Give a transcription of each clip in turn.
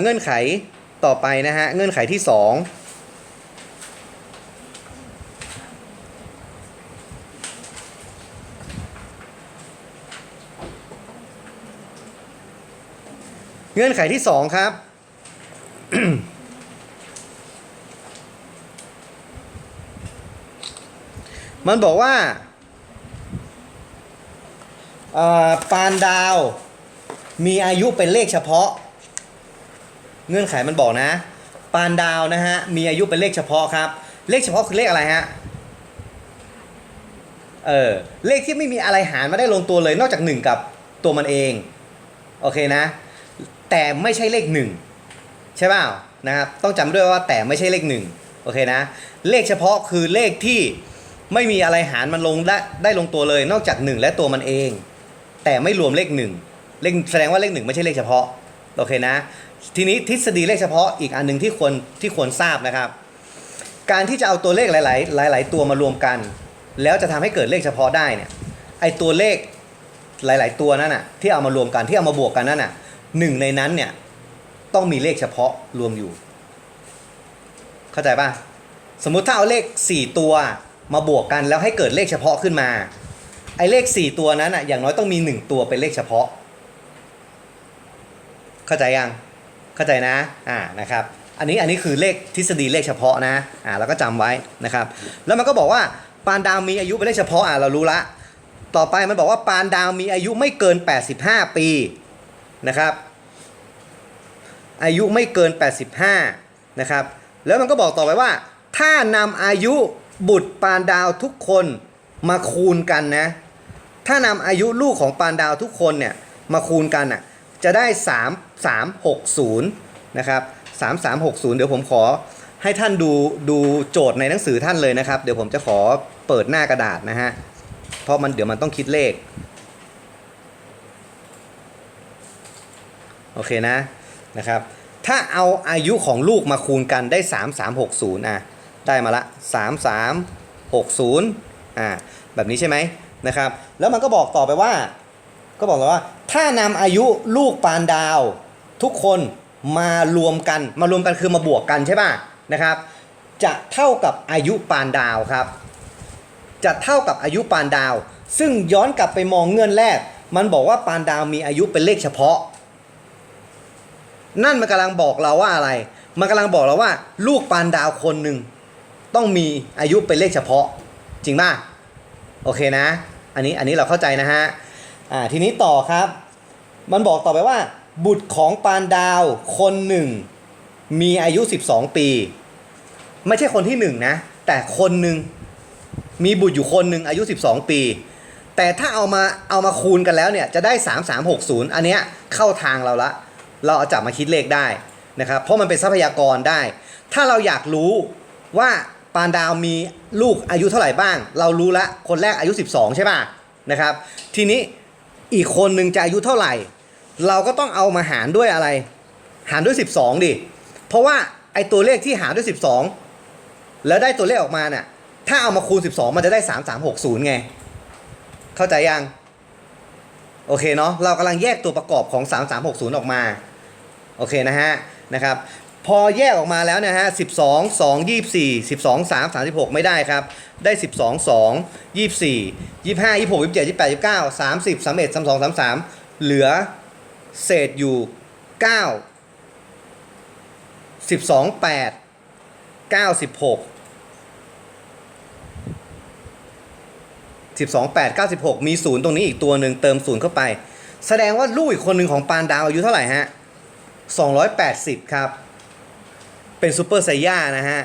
เงื่อนไขต่อไปนะฮะเงื่อนไขที่สองเงื่อนไขที่สองครับ มันบอกว่าเอ่อปานดาวมีอายุเป็นเลขเฉพาะ เงื่อนไขมันบอกนะ ปานดาวนะฮะมีอายุเป็นเลขเฉพาะครับ เลขเฉพาะคือเลขอะไรฮะเออเลขที่ไม่มีอะไรหารมาได้ลงตัวเลยนอกจาก 1 กับตัวมันเองโอเคนะ แต่ไม่ใช่เลข 1 ใช่เปล่านะครับต้องจำด้วยว่าแต่ไม่ใช่เลข 1 โอเคนะ เลขเฉพาะคือเลขที่ไม่มีอะไรหารมันลงได้ได้ลงตัวเลย นอกจาก 1 และตัวมันเอง แต่ไม่รวมเลข 1 เลขแสดงว่าเลข 1 ไม่ใช่เลขเฉพาะ โอเคนะ ทีนี้ทฤษฎีเลขเฉพาะอีกอันหนึ่งที่ควรที่ควรทราบนะครับ การที่จะเอาตัวเลขหลาย ๆ หลาย ๆ ตัวมารวมกัน แล้วจะทำให้เกิดเลขเฉพาะได้เนี่ยไอตัวเลขหลาย ๆ ตัวนั่นน่ะที่เอามารวมกันที่เอามาบวกกันนั่นน่ะหนึ่งในนั้นเนี่ยต้องมีเลขเฉพาะรวมอยู่ เข้าใจป่ะสมมุติถ้าเอาเลข 4 ตัวมาบวกกันแล้วให้เกิดเลขเฉพาะขึ้นมาไอเลข 4 ตัวนั้นอะอย่างน้อยต้องมี 1 ตัวเป็นเลขเฉพาะ เข้าใจยังเข้าใจนะอ่านะครับอันนี้อันนี้คือเลขทฤษฎีเลขเฉพาะนะอ่าแล้วก็จำไว้นะครับ แล้วมันก็บอกว่าปานดาวมีอายุเป็นเลขเฉพาะอ่าเรารู้ละ ต่อไปมันบอกว่าปานดาวมีอายุไม่เกิน 85 ปีนะครับ อายุไม่เกิน 85นะครับแล้วมันก็บอกต่อไปว่า ถ้านำอายุบุตรปานดาวทุกคนมาคูณกันนะ ถ้านำอายุลูกของปานดาวทุกคนเนี่ยมาคูณกันอะ จะได้ 3 3 6 0 นะครับ 3 3 6 0 เดี๋ยวผมขอให้ท่านดูดูโจทย์ในหนังสือท่านเลยนะครับ เดี๋ยวผมจะขอเปิดหน้ากระดาษนะฮะ เพราะมันเดี๋ยวมันต้องคิดเลข โอเคนะนะครับ ถ้าเอาอายุของลูกมาคูณกันได้ 3 3 6 0 อะ ได้มาละ 3 3 6 0 อ่า แบบนี้ใช่ไหมนะครับ แล้วมันก็บอกต่อไปว่า ก็บอกเลยว่า ถ้านำอายุลูกปานดาว ทุกคนมารวมกัน มารวมกันคือมาบวกกันใช่ป่ะนะครับ จะเท่ากับอายุปานดาวครับ จะเท่ากับอายุปานดาว ซึ่งย้อนกลับไปมองเงื่อนแรก มันบอกว่าปานดาวมีอายุเป็นเลขเฉพาะ นั่นมันกำลังบอกเราว่าอะไร มันกำลังบอกเราว่า ลูกปานดาวคนหนึ่งต้องมีอายุเป็นเลขเฉพาะ จริงป่ะโอเคนะ อันนี้อันนี้เราเข้าใจนะฮะอ่าทีนี้ต่อครับ มันบอกต่อไปว่า บุตรของปานดาวคนหนึ่ง มีอายุ 12 ปี ไม่ใช่คนที่หนึ่งนะ แต่คนหนึ่งมีบุตรอยู่คนหนึ่งอายุ 12 ปี แต่ถ้าเอามาเอามาคูณกันแล้วเนี่ยจะได้ 3360 อันเนี้ยเข้าทางเราละ เราเอาจับมาคิดเลขได้นะครับ เพราะมันเป็นทรัพยากรได้ ถ้าเราอยากรู้ว่าปานดาวมีลูกอายุเท่าไหร่บ้าง เรารู้ละคนแรกอายุ 12 ใช่ป่ะนะครับ ทีนี้อีกคนหนึ่งจะอายุเท่าไหร่ เราก็ต้องเอามาหารด้วยอะไร หารด้วย 12 ดิ เพราะว่าไอตัวเลขที่หารด้วย 12 แล้วได้ตัวเลขออกมาเนี่ยถ้าเอามาคูณ 12 มันจะได้ 3360 ไง เข้าใจยัง โอเคเนาะเรากำลังแยกตัวประกอบของ 3360 ออกมา โอเคนะฮะนะครับพอแยกออกมาแล้วนะฮะ 12 2 24 12 3 36 ไม่ได้ครับ ได้ 12 2 24 25 26 27 28 29 30 31 32 33 เหลือ เศษอยู่ 9 12 8 96 12 8 96 มีศูนย์ตรงนี้อีกตัวหนึ่งเติมศูนย์เข้าไป แสดงว่าลูกอีกคนหนึ่งของปานดาวอายุเท่าไหร่ฮะ 280 ครับ เป็นซูเปอร์ไซย่านะฮะ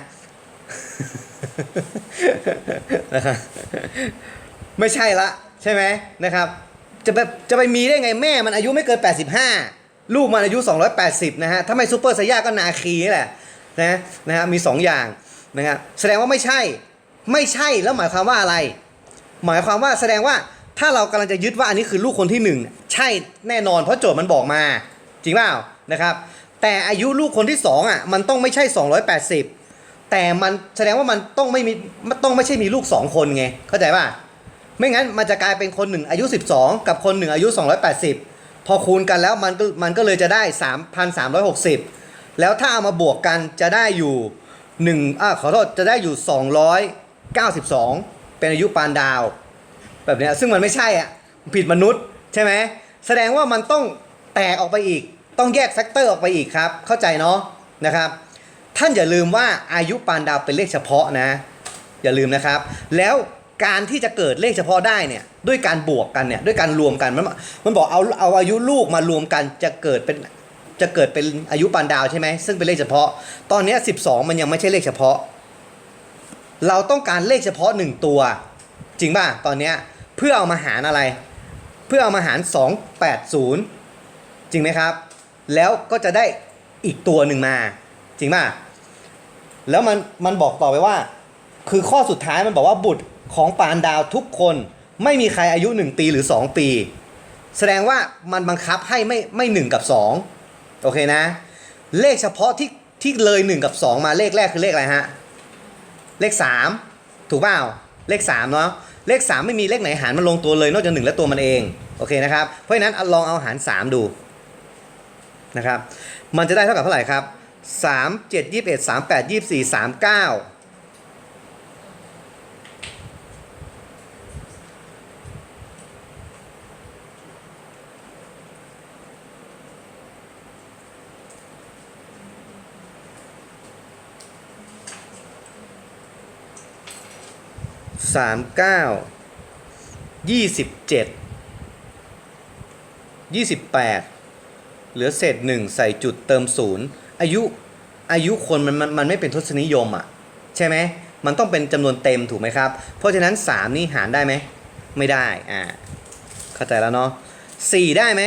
นะครับไม่ใช่ละ ใช่ไหมนะครับ จะไปจะไปมีได้ไงแม่มันอายุไม่เกิน 85 ลูกมันอายุ 280 นะฮะ ถ้าไม่ซูเปอร์ไซย่าก็นาคีนี่แหละนะนะฮะมี 2 อย่างนะครับแสดงว่าไม่ใช่ไม่ใช่แล้วหมายความว่าอะไร หมายความว่าแสดงว่าถ้าเรากำลังจะยึดว่าอันนี้คือลูกคนที่หนึ่งใช่แน่นอนเพราะโจทย์มันบอกมา จริงเปล่านะครับ แต่อายุลูกคนที่สองอะมันต้องไม่ใช่ 280 แต่มันแสดงว่ามันต้องไม่มีมันต้องไม่ใช่มีลูก 2 คนไงเข้าใจป่ะ ไม่งั้นมันจะกลายเป็นคนหนึ่งอายุ 12 กับคนหนึ่งอายุ 280 พอคูณกันแล้วมันก็มันก็เลยจะได้ 3,360 แล้วถ้าเอามาบวกกันจะได้อยู่1อ่าขอโทษจะได้อยู่ 292 เป็นอายุปานดาว แบบนี้ซึ่งมันไม่ใช่อะผิดมนุษย์ใช่ไหมแสดงว่ามันต้องแตกออกไปอีก ต้องแยกแฟกเตอร์ออกไปอีกครับ เข้าใจเนาะนะครับ ท่านอย่าลืมว่าอายุปานดาวเป็นเลขเฉพาะนะ อย่าลืมนะครับ แล้ว การที่จะเกิดเลขเฉพาะได้เนี่ยด้วยการบวกกันเนี่ยด้วยการรวมกันมันมันบอกเอาเอาอายุลูกมารวมกันจะเกิดเป็นจะเกิดเป็นอายุปานดาวใช่ไหมซึ่งเป็นเลขเฉพาะ ตอนนี้ 12 มันยังไม่ใช่เลขเฉพาะ เราต้องการเลขเฉพาะ 1 ตัว จริงป่ะตอนนี้เพื่อเอามาหารอะไร เพื่อเอามาหาร 280 จริงไหมครับ แล้วก็จะได้อีกตัวหนึ่งมา จริงป่ะแล้วมันมันบอกต่อไปว่า คือข้อสุดท้ายมันบอกว่าบุตร ของปานดาวทุกคนไม่มีใครอายุ 1 ปีหรือ 2 ปี แสดงว่ามันบังคับให้ไม่ไม่หนึ่งกับ 2 โอเคนะ เลขเฉพาะที่ที่เลย 1 กับ 2 มาเลขแรกคือเลขอะไรฮะ เลข 3 ถูกเปล่าเลข3เนาะเลข 3 ไม่มีเลขไหนหารมันลงตัวเลยนอกจาก1และตัวมันเอง โอเคนะครับ เพราะฉะนั้นลองเอาหาร 3 ดูนะครับมันจะได้เท่ากับเท่าไหร่ครับ 3 7 21 38 24 39 สามเก้ายี่สิบเจ็ดยี่สิบแปดเหลือเศษหนึ่งใส่จุดเติมศูนย์อายุอายุคนมันมันมันไม่เป็นทศนิยมอะ ใช่ไหมมันต้องเป็นจำนวนเต็มถูกไหมครับ เพราะฉะนั้น 3 นี่หารได้ไหม ไม่ได้ อ่า เข้าใจแล้วเนาะสี่ได้ไหม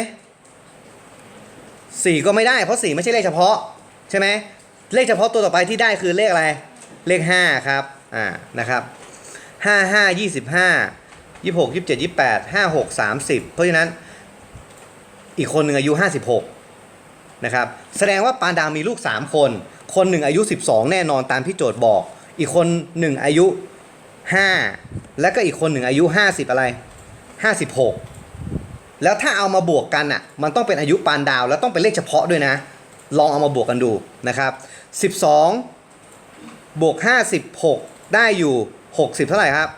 สี่ก็ไม่ได้ เพราะสี่ไม่ใช่เลขเฉพาะ ใช่ไหมเลขเฉพาะตัวต่อไปที่ได้คือเลขอะไร เลข 5 ครับ อ่า นะครับ ห้าห้ายี่สิบห้ายี่หกยี่เจ็ดยี่แปดห้าหกสามสิบเพราะฉะนั้นอีกคนหนึ่งอายุห้าสิบหกนะครับแสดงว่าปานดาวมีลูกสามคน คนหนึ่งอายุสิบสองแน่นอนตามที่โจทย์บอก อีกคนหนึ่งอายุห้าแล้วก็อีกคนหนึ่งอายุห้าสิบอะไรห้าสิบหกแล้วถ้าเอามาบวกกันอะมันต้องเป็นอายุปานดาว แล้วต้องเป็นเลขเฉพาะด้วยนะ ลองเอามาบวกกันดูนะครับสิบสองบวก 56 ได้อยู่ 60 เท่าไหร่ครับ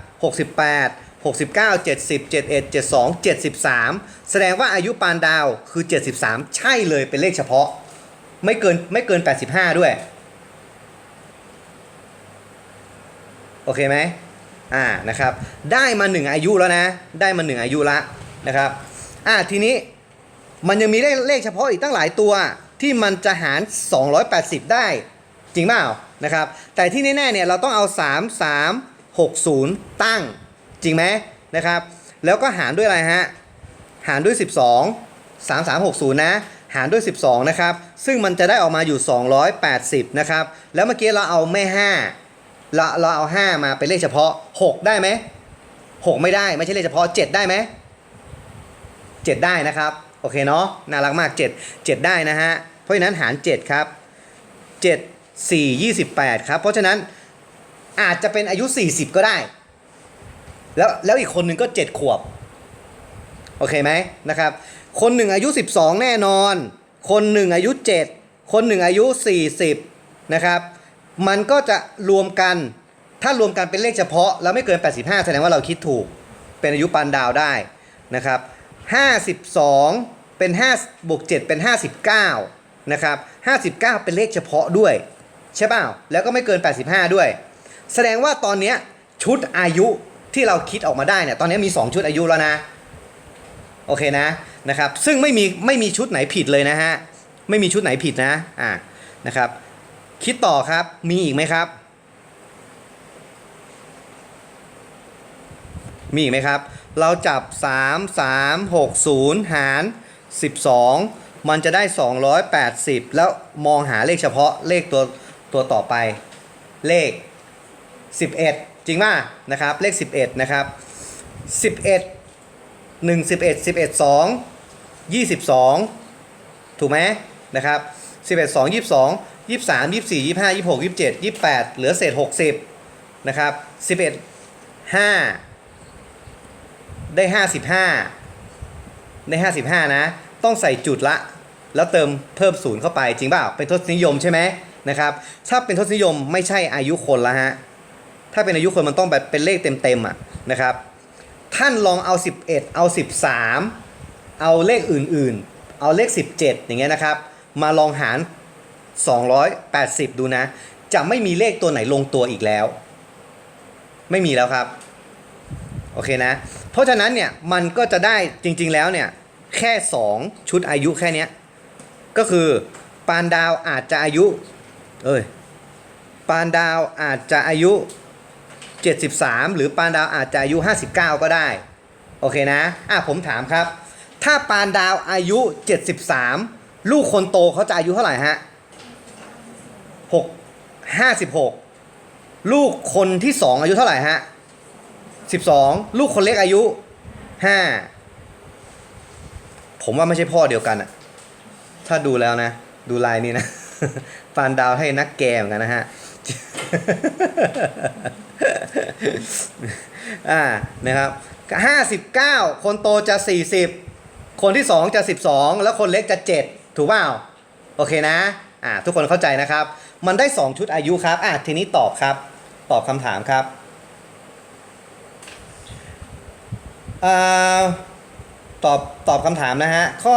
68 69 70 71 72 73 แสดงว่าอายุปานดาวคือ 73 ใช่เลยเป็นเลขเฉพาะ ไม่เกินไม่เกิน 85 ด้วย โอเคไหมอ่านะครับ ได้มา1อายุแล้วนะ ได้มา1อายุละนะครับ อ่าทีนี้มันยังมีเลขเลขเฉพาะอีกตั้งหลายตัวที่มันจะหาร 280 ได้จริงเปล่านะครับ แต่ที่แน่ๆเนี่ยเราต้องเอา 3 3 6 0 ตั้งจริงไหมนะครับ แล้วก็หารด้วยอะไรฮะ หารด้วย 12 3 3 6 0 นะ หารด้วย 12 นะครับ ซึ่งมันจะได้ออกมาอยู่ 280 นะครับ แล้วเมื่อกี้เราเอาไม่ 5 เราเราเอา 5 มาเป็นเลขเฉพาะ 6 ได้ไหม 6 ไม่ได้ไม่ใช่เลขเฉพาะ 7 ได้ไหม 7 ได้นะครับ โอเคเนาะน่ารักมาก 7 7 ได้นะฮะ เพราะฉะนั้นหาร 7 ครับ 7 4 28 ครับ เพราะฉะนั้น อาจจะเป็นอายุ 40 ก็ได้ แล้วแล้วอีกคนหนึ่งก็ 7 ขวบ โอเคไหมนะครับ คนหนึ่งอายุ 12 แน่นอน คนหนึ่งอายุ 7 คนหนึ่งอายุ 40 นะครับ มันก็จะรวมกันถ้ารวมกันเป็นเลขเฉพาะ แล้วไม่เกิน 85 แสดงว่าเราคิดถูก เป็นอายุปานดาวได้นะครับ 52 เป็น5บวก7เป็น 59 นะครับ 59 เป็นเลขเฉพาะด้วย ใช่เปล่า แล้วก็ไม่เกิน 85 ด้วย แสดงว่าตอนเนี้ยชุดอายุที่เราคิดออกมาได้เนี่ยตอนนี้มี 2 ชุดอายุแล้วนะโอเคนะนะครับซึ่งไม่มีไม่มีชุดไหนผิดเลยนะฮะไม่มีชุดไหนผิดนะอ่านะครับคิดต่อครับมีอีกไหมครับ มีอีกไหมครับ เราจับ 3 3 6 0 หาร 12 มันจะได้ 280 แล้วมองหาเลขเฉพาะเลขตัวตัวต่อไปเลข 11 จริงป่ะนะครับ เลข 11 นะครับ 11 1 11 11 2 22 ถูกไหมนะครับ 11 2 22 23 24 25 26 27 28 เหลือเศษ 60 นะครับ 11 5 ได้ 55 ได้ 55 นะ ต้องใส่จุดละ แล้วเติมเพิ่มศูนย์เข้าไปจริงเปล่า เป็นทศนิยมใช่ไหมนะครับ ถ้าเป็นทศนิยมไม่ใช่อายุคนละฮะ ถ้าเป็นอายุคนมันต้องแบบเป็นเลขเต็มๆอะนะครับ ท่านลองเอา 11 เอา 13 เอาเลขอื่นๆ เอาเลข 17 อย่างเงี้ยนะครับ มาลองหาร 280 ดูนะ จะไม่มีเลขตัวไหนลงตัวอีกแล้ว ไม่มีแล้วครับโอเคนะ เพราะฉะนั้นเนี่ยมันก็จะได้จริงๆแล้วเนี่ยแค่ 2 ชุดอายุแค่เนี้ยก็คือปานดาวอาจจะอายุ เอ้ยปานดาวอาจจะอายุ 73 หรือปานดาวอาจจะอายุ 59 ก็ได้ โอเคนะ อะผมถามครับ ถ้าปานดาวอายุ 73 ลูกคนโตเขาจะอายุเท่าไหร่ฮะ6 56 ลูกคนที่ 2 อายุเท่าไหร่ฮะ12 ลูกคนเล็กอายุ 5 ผมว่าไม่ใช่พ่อเดียวกันอะถ้าดูแล้วนะ ดูลายนี้นะปานดาวให้นักแกเหมือนกันนะฮะ อ่านะครับห้าสิบเก้าคนโตจะสี่สิบคนที่สองจะสิบสองแล้วคนเล็กจะเจ็ดถูกเปล่าโอเคนะอ่าทุกคนเข้าใจนะครับ มันได้สองชุดอายุครับอ่าทีนี้ตอบครับ ตอบคำถามครับอ่าตอบตอบคำถามนะฮะข้อ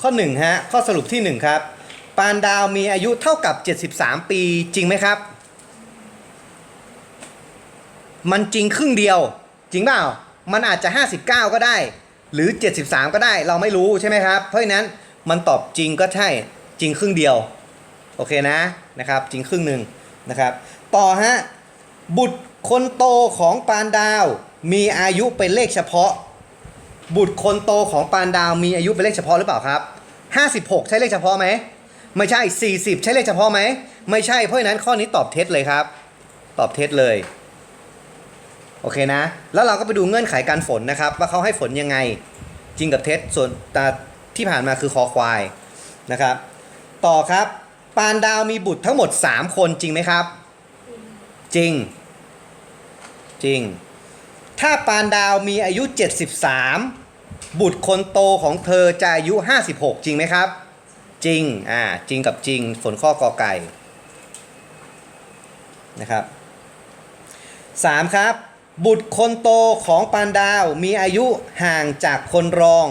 ข้อหนึ่งฮะข้อสรุปที่หนึ่งครับ ปานดาวมีอายุเท่ากับ 73 ปีจริงไหมครับ มันจริงครึ่งเดียว จริงเปล่า มันอาจจะ 59 ก็ได้ หรือ 73 ก็ได้ เราไม่รู้ใช่ไหมครับ เพราะฉะนั้นมันตอบจริงก็ใช่จริงครึ่งเดียว โอเคนะนะครับ จริงครึ่งหนึ่งนะครับ ต่อฮะบุตรคนโตของปานดาว มีอายุเป็นเลขเฉพาะ บุตรคนโตของปานดาวมีอายุเป็นเลขเฉพาะหรือเปล่าครับ 56 ใช่เลขเฉพาะไหมไม่ใช่ 40 ใช่เลขเฉพาะไหมไม่ใช่เพราะฉะนั้นข้อนี้ตอบเท็จเลยครับ ตอบเท็จเลย โอเคนะ แล้วเราก็ไปดูเงื่อนไขการฝนนะครับ ว่าเขาให้ฝนยังไง จริงกับเท็จส่วนตาที่ผ่านมาคือคอควายนะครับ ต่อครับ ปานดาวมีบุตรทั้งหมด 3 คนจริงไหมครับ จริง จริง ถ้าปานดาวมีอายุ 73 บุตรคนโตของเธอจะอายุ 56 จริงไหมครับ จริง อ่า จริงกับจริง ฝนข้อกอไก่ นะครับ 3 ครับ บุตรคนโตของปานดาวมีอายุห่างจากคนรอง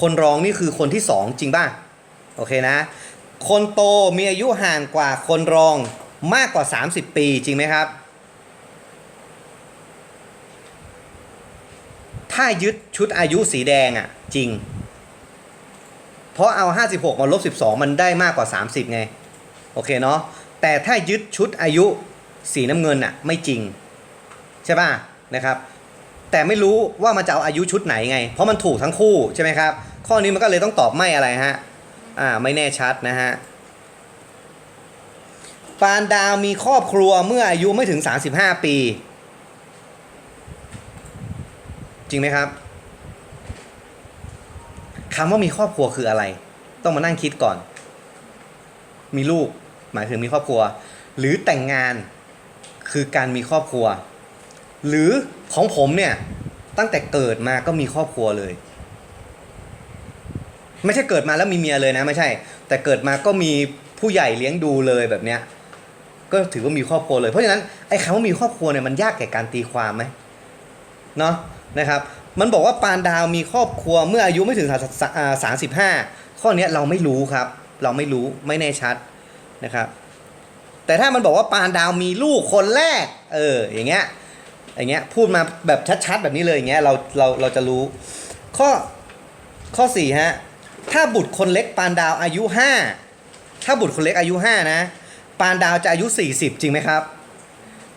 คนรองนี่คือคนที่2จริงป่ะ โอเคนะ คนโตมีอายุห่างกว่าคนรองมากกว่า 30 ปีจริงไหมครับ ถ้ายึดชุดอายุสีแดงอะจริง เพราะเอา 56 มาลบ 12 มันได้มากกว่า 30 ไง โอเคเนาะ แต่ถ้ายึดชุดอายุสีน้ำเงินอะไม่จริง ใช่ป่ะนะครับ แต่ไม่รู้ว่ามันจะเอาอายุชุดไหนไง เพราะมันถูกทั้งคู่ใช่ไหมครับ ข้อนี้มันก็เลยต้องตอบไม่อะไรฮะอ่าไม่แน่ชัดนะฮะปานดาวมีครอบครัวเมื่ออายุไม่ถึง 35 ปี จริงไหมครับคำว่ามีครอบครัวคืออะไร ต้องมานั่งคิดก่อน มีลูกหมายถึงมีครอบครัว หรือแต่งงานคือการมีครอบครัว หรือของผมเนี่ยตั้งแต่เกิดมาก็มีครอบครัวเลย ไม่ใช่เกิดมาแล้วมีเมียเลยนะไม่ใช่ แต่เกิดมาก็มีผู้ใหญ่เลี้ยงดูเลยแบบเนี้ยก็ถือว่ามีครอบครัวเลย เพราะฉะนั้นไอ้คำว่ามีครอบครัวเนี่ยมันยากแก่การตีความไหมเนาะนะครับ มันบอกว่าปานดาวมีครอบครัวเมื่ออายุไม่ถึงสามสิบห้าข้อนี้เราไม่รู้ครับ เราไม่รู้ไม่แน่ชัดนะครับ แต่ถ้ามันบอกว่าปานดาวมีลูกคนแรก เอออย่างเงี้ย อย่างเงี้ยพูดมาแบบชัดๆแบบนี้เลยอย่างเงี้ยเราเราเราจะรู้ ข้อข้อสี่ฮะถ้าบุตรคนเล็กปานดาวอายุห้าถ้าบุตรคนเล็กอายุห้านะปานดาวจะอายุ40จริงไหมครับ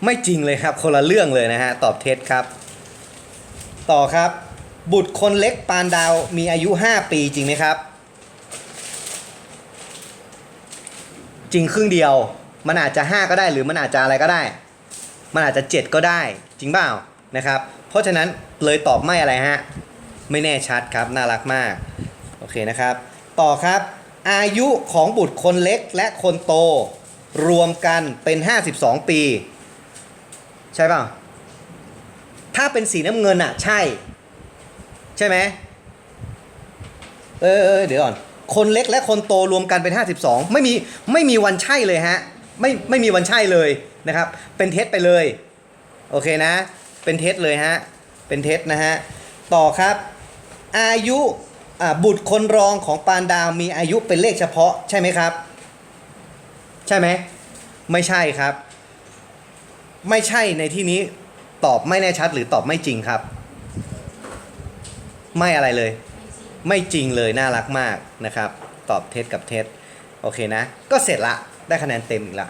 ไม่จริงเลยครับคนละเรื่องเลยนะฮะตอบเท็จครับ ต่อครับ บุตรคนเล็กปานดาวมีอายุ5ปีจริงไหมครับ จริงครึ่งเดียว มันอาจจะ5ก็ได้หรือมันอาจจะอะไรก็ได้ มันอาจจะ 7 ก็ได้จริงเปล่านะครับ เพราะฉะนั้นเลยตอบไม่อะไรฮะ ไม่แน่ชัดครับ น่ารักมาก โอเคนะครับ ต่อครับ อายุของบุตรคนเล็กและคนโต รวมกันเป็น 52 ปี ใช่เปล่าถ้าเป็นสีน้ำเงินอะใช่ ใช่ไหมเออเออเดี๋ยวก่อน คนเล็กและคนโตรวมกันเป็น 52 ไม่มีไม่มีวันใช่เลยฮะ ไม่ไม่มีวันใช่เลย นะครับ เป็นเท็จไปเลย โอเคนะ เป็นเท็จเลยฮะ เป็นเท็จนะฮะ ต่อครับ อายุบุตรคนรองของปานดาวมีอายุเป็นเลขเฉพาะใช่ไหมครับ ใช่ไหม ไม่ใช่ครับ ไม่ใช่ในที่นี้ตอบไม่แน่ชัดหรือตอบไม่จริงครับ ไม่อะไรเลย ไม่จริงเลยน่ารักมากนะครับ ตอบเท็จกับเท็จโอเคนะ ก็เสร็จละ ได้คะแนนเต็มอีกละ